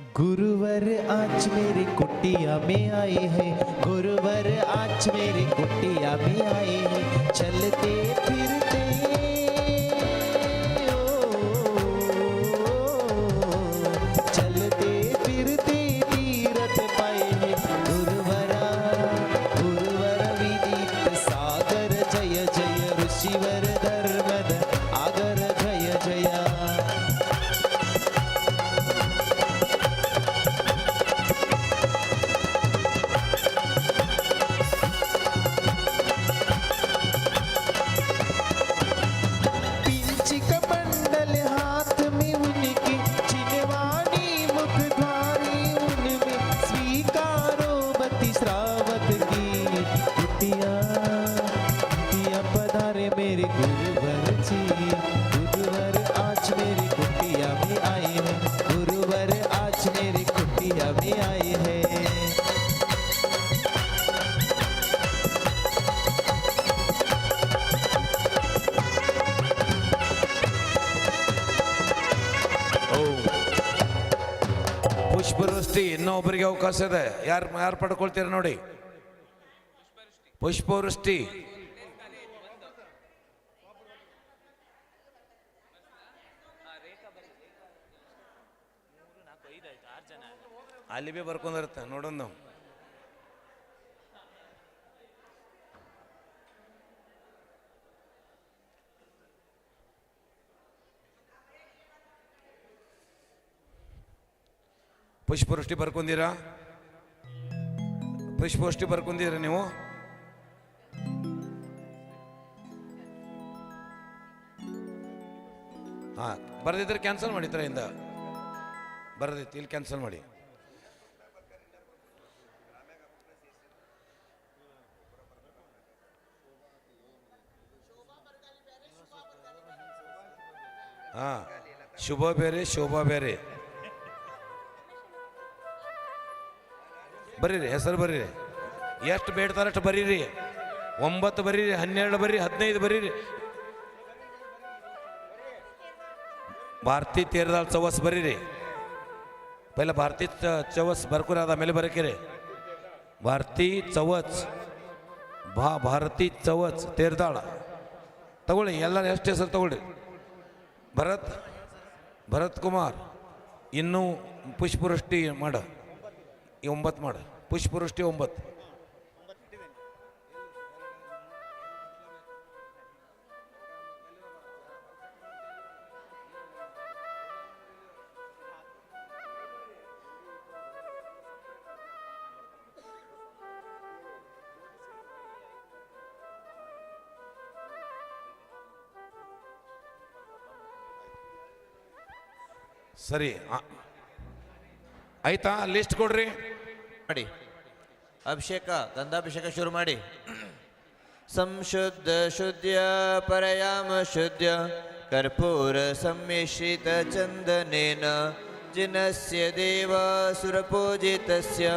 गुरुवर आज मेरी कुटिया में आए हैं। गुरुवर आज मेरी कुटिया में आए हैं। चलते फिरते ओ, चलते पाए गुरुवरा सागर जय जय धर्मद आगर जय जय। ಇನ್ನೊಬ್ಬರಿಗೆ ಅವಕಾಶ ಇದೆ. ಯಾರು ಯಾರು ಪಡ್ಕೊಳ್ತೀರ ನೋಡಿ? ಪುಷ್ಪವೃಷ್ಟಿ. ಅಲ್ಲಿ ಬಿ ಬರ್ಕೊಂಡಿರುತ್ತೆ ನೋಡೋಣ ನಾವು. ಪುಷ್ಪವೃಷ್ಟಿ ಬರ್ಕೊಂತೀರಾ ಪುಷ್ಪವೃಷ್ಟಿ ಬರ್ಕೊಂಡಿರ ನೀವು? ಹಾ, ಬರ್ದಿದ್ರೆ ಕ್ಯಾನ್ಸಲ್ ಮಾಡಿ ಇಂದ. ಬರ್ದೈತಿ ಇಲ್ಲಿ ಕ್ಯಾನ್ಸಲ್ ಮಾಡಿ. ಹಾ, ಶುಭ ಬೇರೆ, ಶೋಭಾ ಬೇರೆ. ಬರೀರಿ, ಹೆಸರು ಬರೀರಿ. ಎಷ್ಟು ಬೇಡ್ತಾರ ಅಷ್ಟು ಬರೀರಿ. ಒಂಬತ್ತು ಬರೀರಿ, ಹನ್ನೆರಡು ಬರೀರಿ, ಹದಿನೈದು ಬರೀರಿ. ಭಾರತಿ ತೇರದಾಳ್ ಚೌವಸ್ ಬರೀರಿ. ಪೈಲ ಭಾರತಿ ಚ- ಚೌವಸ್ ಬರ್ಕೊರಿ ಅದ ಮೇಲೆ ಬರಕಿರಿ. ಭಾರತಿ ಚೌವಚ್ ಭಾ, ಭಾರತಿ ಚೌವಚ್ ತೇರ್ದಾಳ. ತಗೊಳ್ಳಿ, ಎಲ್ಲರ ಎಷ್ಟು ಹೆಸರು ತಗೊಳ್ಳಿ. ಭರತ್ ಭರತ್ ಕುಮಾರ್, ಇನ್ನೂ ಪುಷ್ಪವೃಷ್ಟಿ ಮಾಡ. ಈ ಒಂಬತ್ತು ಮಾಡು. ಪುಷ್ಪವೃಷ್ಟಿ ಒಂಬತ್ತು ಸರಿ ಆ- ಆಯ್ತಾ ಲಿಸ್ಟ್ ಕೊಡ್ರಿ ಮಾಡಿ ಅಭಿಷೇಕ ಗಂಧಾಭಿಷೇಕ ಶುರು ಮಾಡಿ ಸಂಶುದ್ಧ ಶುದ್ಧ ಪರಯಾಮ ಶುದ್ಧ ಕರ್ಪೂರ ಸಮ್ಮಿಶ್ರಿತ ಚಂದನೇನ ಜಿನಸ್ಯ ದೇವ ಸುರಪೂಜಿತಸ್ಯ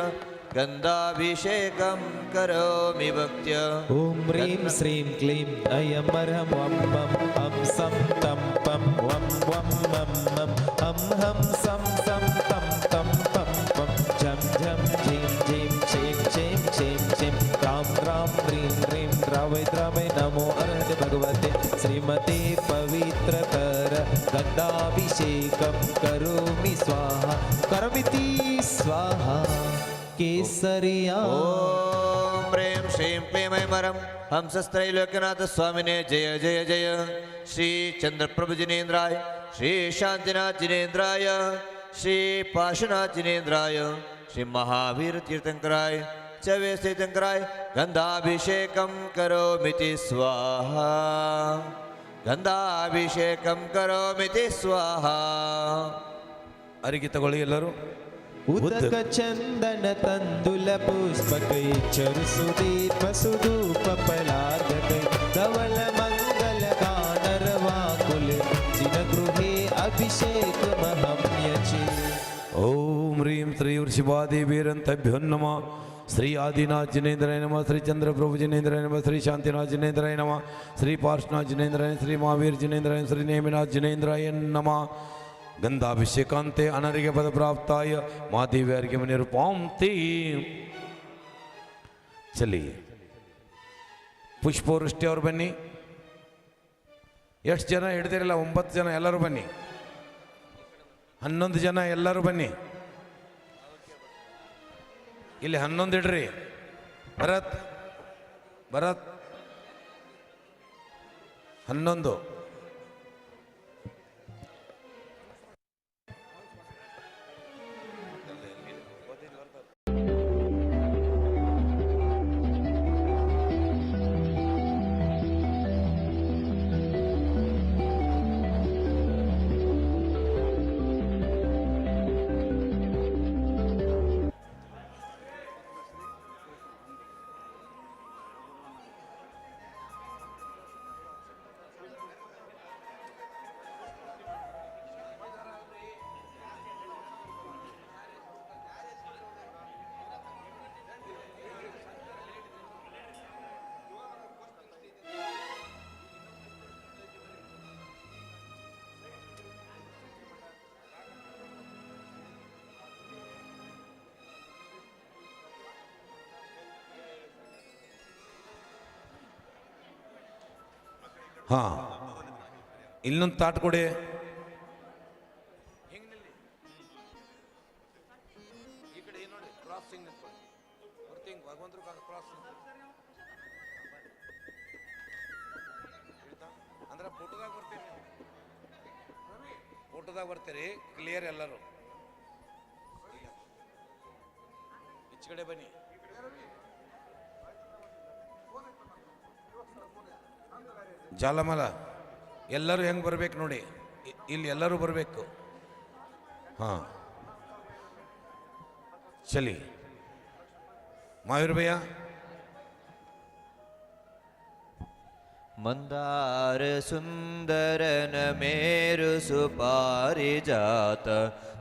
ಗಂಧಾಭಿಷೇಕಂ ಕರೋಮಿ ಭಕ್ತ್ಯ ॐ ह्रीं श्रीं क्लीं अयमर्हं वं वं हं सं तं पं वं वं मं मं हं हं सं सं क्षीं क्षीं क्रां क्रां ह्रीं ह्रीं द्रावै द्रावै नमो अर्हति भगवते श्रीमते पवित्रतर गन्धाभिषेकं करोमि स्वाहा। करमिति स्वाहा केसरिया। प्रेम श्रीं प्रेमय मरम हम सस्त्रैलोक्यनाथ स्वामी ने जय जय जय। श्री चंद्रप्रभु जिनेन्द्राय, श्री शांतिनाथ जिनेन्द्राय, श्री पाशुनाथ जिनेन्द्राय, श्री महावीर तीर्थंकराय ಚವೇ ತೀರ್ಥಂಕರಾಯ ಗಂಧಾಭಿಷೇಕಂ ಕರೋಮಿತಿ ಸ್ವಾಹ ಗಂಧಾಭಿಷೇಕಂ ಕರೋಮಿತಿ ಸ್ವಾಹ ಅರಿಗಿ ತಗೊಳ್ಳಿ ಎಲ್ಲರೂ. ಉದಕ ಚಂದನ ತಂದುಲ ಪುಷ್ಪಕೈ ಚರು ಸುದೀಪ ಸುಧೂಪ ಫಲಾರ್ಘಕೈ ಧವಳ ಮಂಗಲ ಗಾನರ ವಾಕುಲ ದಿನ ಗೃಹೇ ಅಭಿಷೇಕ ಮಹಮ್ಯಚಿ. ಓಂ ಹ್ರೀಂ ಶ್ರೀ ವೃಷಭಾದೇವೀರಂತಭ್ಯೋ ನಮ. ಶ್ರೀ ಆದಿನಾಥ್ ಜಿನೇಂದ್ರಾಯ ನಮ, ಶ್ರೀ ಚಂದ್ರಪ್ರಭು ಜಿನೇಂದ್ರಾಯ ನಮಃ, ಶ್ರೀ ಶಾಂತಿನಾಥ್ ಜಿನೇಂದ್ರಾಯ ನಮಃ, ಶ್ರೀ ಪಾರ್ಶ್ವನಾಥ್ ಜಿನೇಂದ್ರಾಯ ಶ್ರೀ ಮಹಾವೀರ್ ಜಿನೇಂದ್ರಾಯ ಶ್ರೀ ನೇಮಿನಾಥ್ ಜಿನೇಂದ್ರಾಯ ನಮ. ಗಂಧಾಭಿಷೇಕಾಂತೆ ಅನರಿಗೆ ಪದ ಪ್ರಾಪ್ತಾಯ ಮಾದೇವಿಯರಿಗೆ ಪಾಂತಿ ಚಲಿ. ಪುಷ್ಪವೃಷ್ಟಿ ಅವ್ರು ಬನ್ನಿ. ಎಷ್ಟು ಜನ ಹಿಡ್ದಿರಲ್ಲ? ಒಂಬತ್ತು ಜನ ಎಲ್ಲರೂ ಬನ್ನಿ. ಹನ್ನೊಂದು ಜನ ಎಲ್ಲರೂ ಬನ್ನಿ. ಇಲ್ಲಿ ಹನ್ನೊಂದು ಇಡ್ರಿ. ಭರತ್ ಭರತ್. ಹನ್ನೊಂದು. ಹಾ. ಇಲ್ಲೊಂದು ತಾಟ್ ಕೊಡಿ. ಬರ್ತೀರಿ ಕ್ಲಿಯರ್ ಎಲ್ಲರೂ. ಈಚೆ ಕಡೆ ಬನ್ನಿ. ಜಾಲಮಲ ಎಲ್ಲರೂ ಹೆಂಗೆ ಬರ್ಬೇಕು ನೋಡಿ ಇಲ್ಲಿ ಎಲ್ಲರೂ ಬರಬೇಕು. ಹಾಂ. ಚಲಿ. ಮಾಯೂರ್ मन्दारसुन्दरनमेरुसुपारिजात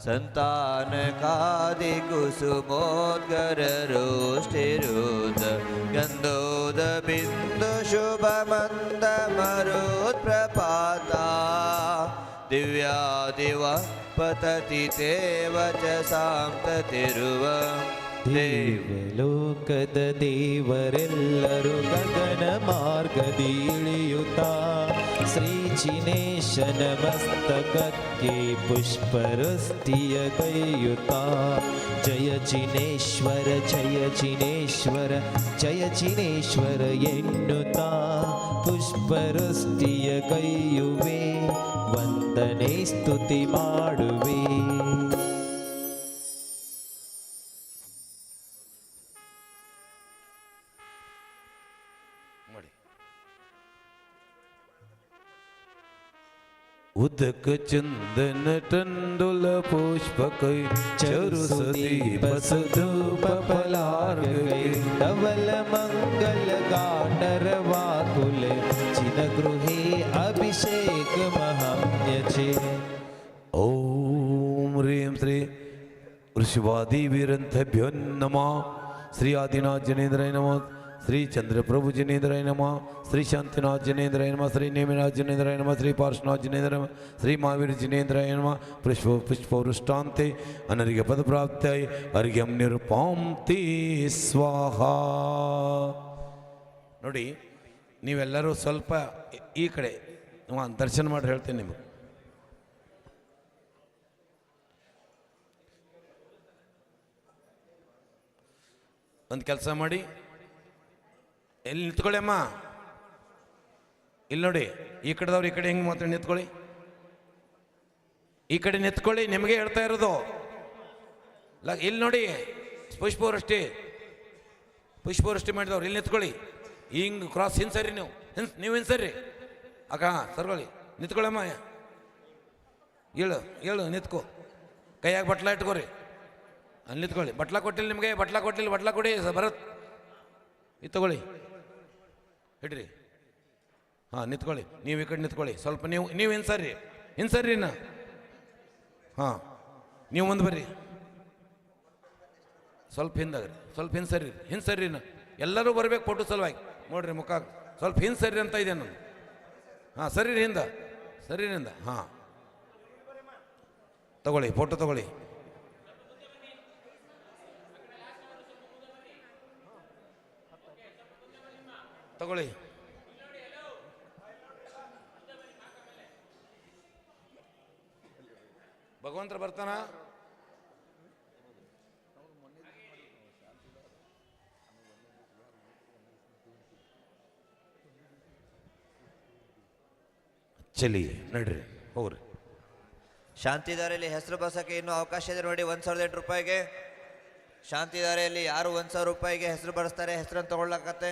सन्तानकादिकुसुमोद्गररोष्ठिरुद गन्धोदबिन्दुशुभमन्दमरुत्प्रपाता सन्तानकादिकुसुमोद्गररो पतति ते च सान्त ದೇವಲೋಕದ ದೇವರೆಲ್ಲರೂ ಗಗನ ಮಾರ್ಗದಿ ಇಳಿಯುತ್ತಾ, ಶ್ರೀ ಚಿನೇಶನ ಮಸ್ತಕಕ್ಕೆ ಪುಷ್ಪರಸ್ತಿಯ ಕೈಯುತ್ತಾ ಜಯ ಚಿನೇಶ್ವರ ಜಯ ಚಿನೇಶ್ವರ ಜಯ ಚಿನೇಶ್ವರ ಎನ್ನುತ್ತಾ ಪುಷ್ಪರಸ್ತಿಯ ಕೈಯುವೆ ವಂದನೆ ಸ್ತುತಿ ಮಾಡುವೆ. उदक चंदन टंडुल पुष्पक चरुसदीप सधूप पलार्ग धवल मंगल गाटर वाकुल चिन गृहे अभिषेक महाम्यचे ओम ह्रीं श्री वृषभादि वीरंथभ्यो नमः। श्री आदिनाथ जनेन्द्राय नमः। ಶ್ರೀ ಚಂದ್ರಪ್ರಭು ಜಿನೇಂದ್ರ ಯನಮ ಶ್ರೀ ಶಾಂತಿನಾರ್ ಜನೇಂದ್ರ ಯನ್ಮ ಶ್ರೀ ನೇಮಿನಾರ್ಜನೇಂದ್ರ ರಯಣಮ ಶ್ರೀ ಪಾರ್ಷ್ಣಾರ್ ಜನೇಂದ್ರಮ ಶ್ರೀ ಮಹಾವೀರು ಜಿನೇಂದ್ರಯಣಮ ಪುಷ್ಪ ಪುಷ್ಪೌಷ್ಠಾಂತಿ ಅನರಿಗೆ ಪದ ಪ್ರಾಪ್ತಾಯಿ ಅರ್ಗ್ಯಮ್ ನಿರು ಪಂಕ್ತಿ ಸ್ವಾಹಾ. ನೋಡಿ, ನೀವೆಲ್ಲರೂ ಸ್ವಲ್ಪ ಈ ಕಡೆ ಅಂತರ್ಶನ ಮಾಡಿ ಹೇಳ್ತೀನಿ ನಿಮಗೆ. ಒಂದು ಕೆಲಸ ಮಾಡಿ. ಎಲ್ಲಿ ನಿಂತ್ಕೊಳ್ಳಿ ಅಮ್ಮ? ಇಲ್ಲಿ ನೋಡಿ, ಈ ಕಡೆದವ್ರು ಈ ಕಡೆ ಹೆಂಗೆ ಮಾತ್ರ ನಿಂತ್ಕೊಳ್ಳಿ? ಈ ಕಡೆ ನಿಂತ್ಕೊಳ್ಳಿ, ನಿಮಗೆ ಹೇಳ್ತಾ ಇರೋದು. ಇಲ್ಲಿ ನೋಡಿ, ಪುಷ್ಪವೃಷ್ಟಿ. ಪುಷ್ಪವೃಷ್ಟಿ ಮಾಡಿದವ್ರು, ಇಲ್ಲಿ ನಿಂತ್ಕೊಳ್ಳಿ. ಹಿಂಗೆ ಕ್ರಾಸ್ ಹಿಂಸರಿ ಸರಿ ನೀವು. ಹಿಂಸ್, ನೀವು ಹಿಂಸರಿ. ಸರಿ ಅಕ್ಕ ಸರ್ಕೊಳ್ಳಿ. ನಿಂತ್ಕೊಳ್ಳಮ್ಮ ಹೇಳು ಹೇಳು, ನಿಂತ್ಕೊ. ಕೈಯಾಗ ಬಟ್ಲ ಇಟ್ಕೋರಿ. ಅಲ್ಲಿ ನಿಂತ್ಕೊಳ್ಳಿ. ಬಟ್ಲ ಕೊಟ್ಟಿಲ್ಲ ನಿಮಗೆ, ಬಟ್ಲ ಕೊಟ್ಟಿಲ್ಲ, ಬಟ್ಲ ಕೊಡಿ, ಬರತ್. ಭರತ್ ಇದು ತಗೊಳ್ಳಿ. ಹಿಡ್ರಿ. ಹಾಂ, ನಿಂತ್ಕೊಳ್ಳಿ. ನೀವು ಈ ಕಡೆ ನಿಂತ್ಕೊಳ್ಳಿ. ಸ್ವಲ್ಪ ನೀವು ನೀವು ಇನ್ನು ಸರ್ರಿ ಇನ್ನು. ಸರ್ರಿ ನಾ ಹಾಂ, ನೀವು ಮುಂದೆ ಬರ್ರಿ. ಸ್ವಲ್ಪ ಹಿಂದಾಗ್ರಿ. ಸ್ವಲ್ಪ ಹಿಂದೆ ಸರ್ರಿ ಹಿಂದೆ ಸರ್ರಿ ನಾ ಎಲ್ಲರೂ ಬರ್ಬೇಕು ಫೋಟೋ ಸಲುವಾಗಿ. ನೋಡ್ರಿ ಮುಖ. ಸ್ವಲ್ಪ ಹಿಂದೆ ಸರ್ರಿ ಅಂತ ಇದೆ ನಾನು ಹಾಂ, ಸರಿ ಹಿಂದ. ಸರಿ ಹಿಂದ. ಹಾಂ. ತಗೊಳ್ಳಿ, ಫೋಟೋ ತಗೊಳ್ಳಿ. ತಗೊಳ್ಳಿ. ಭಗವಂತರ ಬರ್ತಾನ? ಚಲಿ, ನಡ್ರಿ, ಹೋಗ್ರಿ. ಶಾಂತಿದಾರೆಯಲ್ಲಿ ಹೆಸರು ಬಸಕ್ಕೆ ಇನ್ನೂ ಅವಕಾಶ ಇದೆ ನೋಡಿ, ಒಂದು ಸಾವಿರದ ಎಂಟು ರೂಪಾಯಿಗೆ. ಶಾಂತಿದಾರೆಯಲ್ಲಿ ಯಾರು ಒಂದು ಸಾವಿರ ರೂಪಾಯಿಗೆ ಹೆಸರು ಬರೆಸ್ತಾರೆ ಹೆಸರನ್ನು ತಗೊಳ್ಳಕತ್ತೆ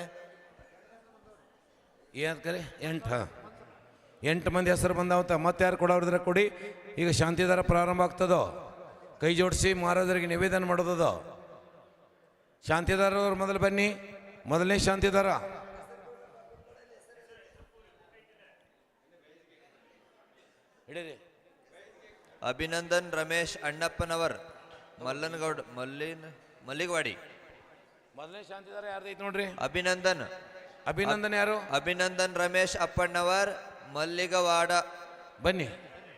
ಏನು ಕರೆ? ಎಂಟು. ಹಾಂ ಎಂಟು ಮಂದಿ ಹೆಸರು ಬಂದಾವತ್ತ? ಮತ್ತೆ ಯಾರು ಕೊಡೋದ್ರ ಕೊಡಿ. ಈಗ ಶಾಂತಿದಾರ ಪ್ರಾರಂಭ ಆಗ್ತದೋ? ಕೈ ಜೋಡಿಸಿ ಮಹಾರಾಜರಿಗೆ ನಿವೇದನೆ ಮಾಡೋದದು? ಶಾಂತಿದಾರವ್ರು ಮೊದಲು ಬನ್ನಿ. ಮೊದಲನೇ ಶಾಂತಿದಾರ ಹಿಡೀರಿ. ಅಭಿನಂದನ್ ರಮೇಶ್ ಅಣ್ಣಪ್ಪನವರ್ ಮಲ್ಲನಗೌಡ ಮಲ್ಲಿನ ಮಲ್ಲಿಗವಾಡಿ. ಮೊದಲನೇ ಶಾಂತಿದಾರ ಯಾರ್ದೈತೆ ನೋಡ್ರಿ? ಅಭಿನಂದನ್. ಅಭಿನಂದನ್ ಯಾರು? ಅಭಿನಂದನ್ ರಮೇಶ್ ಅಪ್ಪಣ್ಣವರ್ ಮಲ್ಲಿಗವಾಡ. ಬನ್ನಿ.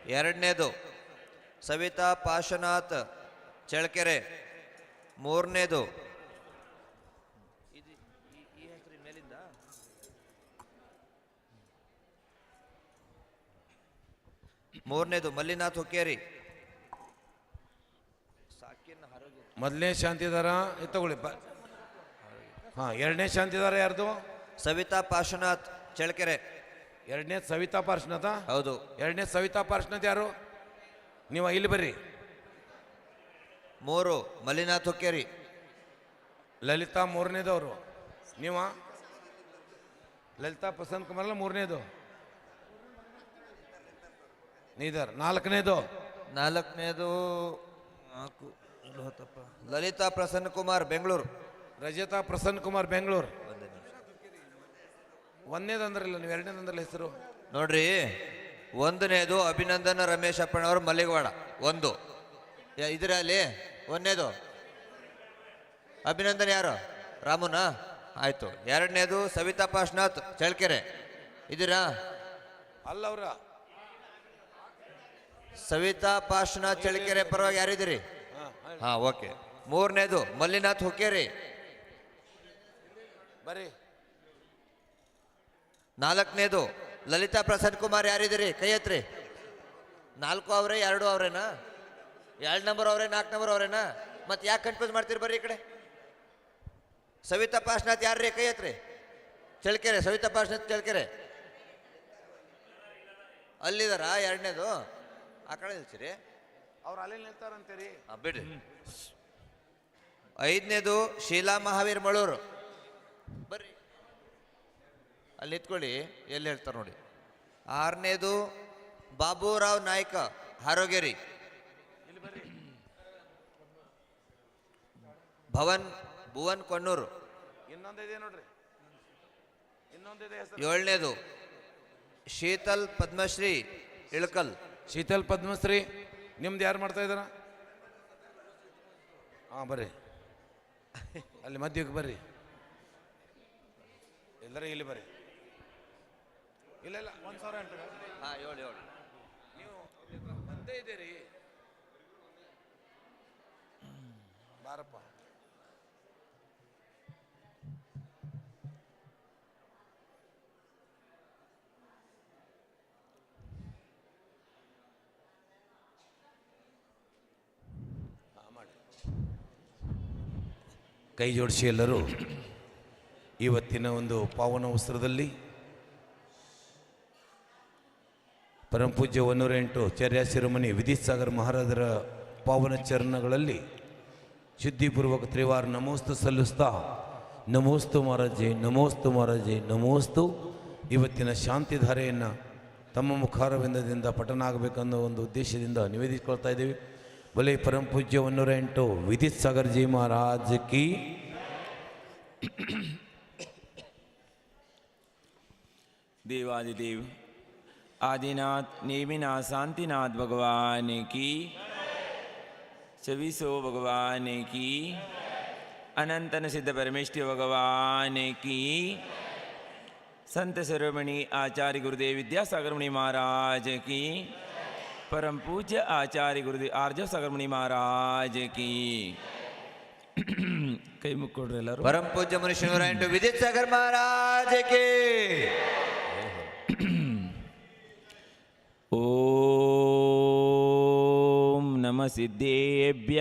ಎರಡನೇದು ಸವಿತಾ ಪಾಶನಾಥ್ ಚಳ್ಳಕೆರೆ. ಮೂರನೇದು ಮೂರನೇದು ಮಲ್ಲಿನಾಥ್ ಹುಕ್ಕೇರಿ. ಮೊದಲನೇ ಶಾಂತಿದಾರ ಎತ್ತಗೊಳ್ಳಿ ಹಾಂ ಎರಡನೇ ಶಾಂತಿದಾರ ಯಾರ್ದು? ಸವಿತಾ ಪಾರ್ಶ್ವನಾಥ್ ಚಳ್ಳಕೆರೆ. ಎರಡನೇ ಸವಿತಾ ಪಾರ್ಶ್ವನಾಥ? ಹೌದು. ಎರಡನೇ ಸವಿತಾ ಪಾರ್ಶ್ವನಾಥ್ ಯಾರು? ನೀವು ಇಲ್ಲಿ ಬರ್ರಿ. ಮೂರು ಮಲ್ಲಿನಾಥ್ ಹುಕ್ಕೇರಿ. ಲಲಿತಾ ಮೂರನೇದವರು. ನೀವ? ಲಲಿತಾ ಪ್ರಸನ್ನ ಕುಮಾರ್ ಮೂರನೇದು? ನೀದರ್ ನಾಲ್ಕನೇದು? ನಾಲ್ಕನೇದು ನಾಲ್ಕು ಲಲಿತಾ ಪ್ರಸನ್ನ ಕುಮಾರ್ ಬೆಂಗಳೂರು. ರಜತಾ ಪ್ರಸನ್ನ ಕುಮಾರ್ ಬೆಂಗಳೂರು. ಒಂದನೇದು ಅಂದ್ರಲ್ಲ ನೀವು ಎರಡನೇದು ಅಂದ್ರಲ್ಲ ಹೆಸರು? ನೋಡ್ರಿ ಒಂದನೇದು ಅಭಿನಂದನ ರಮೇಶ್ ಅಪ್ಪಣ್ಣವರು ಮಲ್ಲಿಗವಾಡ ಒಂದು. ಇದರಲ್ಲಿ ಇದ್ರ ಅಲ್ಲಿ? ಒಂದನೇದು ಅಭಿನಂದನ್ ಯಾರು? ರಾಮನ? ಆಯ್ತು. ಎರಡನೇದು ಸವಿತಾ ಪಾಶ್ನಾಥ್ ಚಳ್ಕೆರೆ ಇದೀರಾ? ಅಲ್ಲ ಅವ್ರ ಸವಿತಾ ಪಾಶ್ನಾಥ್ ಚಳ್ಕೆರೆ ಪರವಾಗಿ ಯಾರಿದ್ದೀರಿ? ಹಾ ಓಕೆ. ಮೂರನೇದು ಮಲ್ಲಿನಾಥ್ ಹುಕ್ಕೇರಿ. ಬರ್ರಿ ನಾಲ್ಕನೇದು ಲಲಿತಾ ಪ್ರಸನ್ನ ಕುಮಾರ್ ಯಾರಿದ್ದೀರಿ? ಕೈ ಎತ್ರಿ. ನಾಲ್ಕು ಅವರೇ ಎರಡು ಅವರೇನಾ? ಎರಡು ನಂಬರ್ ಅವರೇ ನಾಲ್ಕು ನಂಬರ್ ಅವರೇನಾ? ಮತ್ತೆ ಯಾಕೆ ಕನ್ಫ್ಯೂಸ್ ಮಾಡ್ತೀರಿ ಬರ್ರಿ ಈ ಕಡೆ? ಸವಿತಾ ಪಾಶ್ನಾಥ್ ಯಾರ್ರಿ? ಕೈ ಎತ್ರಿ. ಚಳಕೆರೆ ಸವಿತಾ ಪಾಶ್ನಾಥ್ ಚಳಕೆರೆ ಅಲ್ಲಿದಾರ? ಎರಡನೇದು? ಆ ಕಡೆ ನಿಲ್ಸಿರಿ. ಅವ್ರು ಅಲ್ಲಿ ನಿಲ್ತಾರಂತೀರಿ. ಬಿಡಿ ಬಿಡ್ರಿ. ಐದನೇದು ಶೀಲಾ ಮಹಾವೀರ್ ಮಳೂರು. ಅಲ್ಲಿ ನಿಂತ್ಕೊಳ್ಳಿ ಎಲ್ಲಿ ಹೇಳ್ತಾರೆ ನೋಡಿ. ಆರನೇದು ಬಾಬುರಾವ್ ನಾಯ್ಕ ಹರೋಗೇರಿ. ಭವನ್ ಭುವನ್ ಕೊಣ್ಣೂರು. ಇನ್ನೊಂದಿದೆ ನೋಡ್ರಿ. ಇನ್ನೊಂದಿದೆ ಹೆಸರು. ಏಳನೇದು ಶೀತಲ್ ಪದ್ಮಶ್ರೀ ಇಳಕಲ್. ಶೀತಲ್ ಪದ್ಮಶ್ರೀ ನಿಮ್ದು ಯಾರು ಮಾಡ್ತಾ ಇದ್ದಾರ? ಹಾಂ ಬರ್ರಿ. ಅಲ್ಲಿ ಮಧ್ಯಕ್ಕೆ ಬರ್ರಿ. ಎಲ್ಲರೂ ಇಲ್ಲಿ ಬರ್ರಿ. ಇಲ್ಲ ಇಲ್ಲ. ಒಂದು ಸಾವಿರ ಎಂಟು ಹಾಂ ಏಳು ಏಳು ನೀವು ಬಂದೇ ಇದ್ದೀರಿ. ಬಾರಪ್ಪ. ಕೈ ಜೋಡಿಸಿ ಎಲ್ಲರೂ ಇವತ್ತಿನ ಒಂದು ಪಾವನ ವಸ್ತ್ರದಲ್ಲಿ ಪರಮಪೂಜ್ಯ ಒಂದೂರೆಂಟು ಚರ್ಯ ಶಿರಮನಿ ವಿದ್ಯುತ್ಸಾಗರ್ ಸಾಗರ್ ಮಹಾರಾಜರ ಪಾವನ ಚರಣಗಳಲ್ಲಿ ಶುದ್ಧಿಪೂರ್ವಕ ತ್ರಿವಾರ ನಮೋಸ್ತು ಸಲ್ಲಿಸ್ತಾ, ನಮೋಸ್ತು ಮಹಾರಾಜೆ ನಮೋಸ್ತು ಮಹಾರಾಜೆ, ನಮೋಸ್ತು. ಇವತ್ತಿನ ಶಾಂತಿಧಾರೆಯನ್ನು ತಮ್ಮ ಮುಖಾರವಿಂದದಿಂದ ಪಠನ ಆಗಬೇಕನ್ನೋ ಒಂದು ಉದ್ದೇಶದಿಂದ ನಿವೇದಿಸ್ಕೊಳ್ತಾ ಇದ್ದೀವಿ. ಬಲೆ ಪರಂಪೂಜ್ಯ ಒಂದೂರ ಎಂಟು ವಿದಿತ್ ಸಾಗರ್ ಜಿ ಮಹಾರಾಜ್ ಕಿ. ದೇವಾದಿದೇವ್ आदिनाथ नेमिनाथ शांतिनाथ भगवान की चविसो भगवान की अनंतन सिद्ध परमेश्वर भगवान की संत शिरोमणि आचार्य गुरुदेव विद्यासागर मुनि महाराज की परम पूज्य आचार्य गुरुदेव आर्जव सागर मुनि महाराज की ಕೈ ಮುಕ್ಕೊಡ್ರಿ ಎಲ್ಲರೂ ಪರಂ ಪೂಜ್ಯ ಮನುಷ್ಯನೂರ ಎಂಟು ವಿದ್ಯುತ್ ಸಾಗರ್ ಮಹಾರಾಜಕ್ಕೆ ಓಂ ನಮ ಸಿದ್ಧೇಭ್ಯ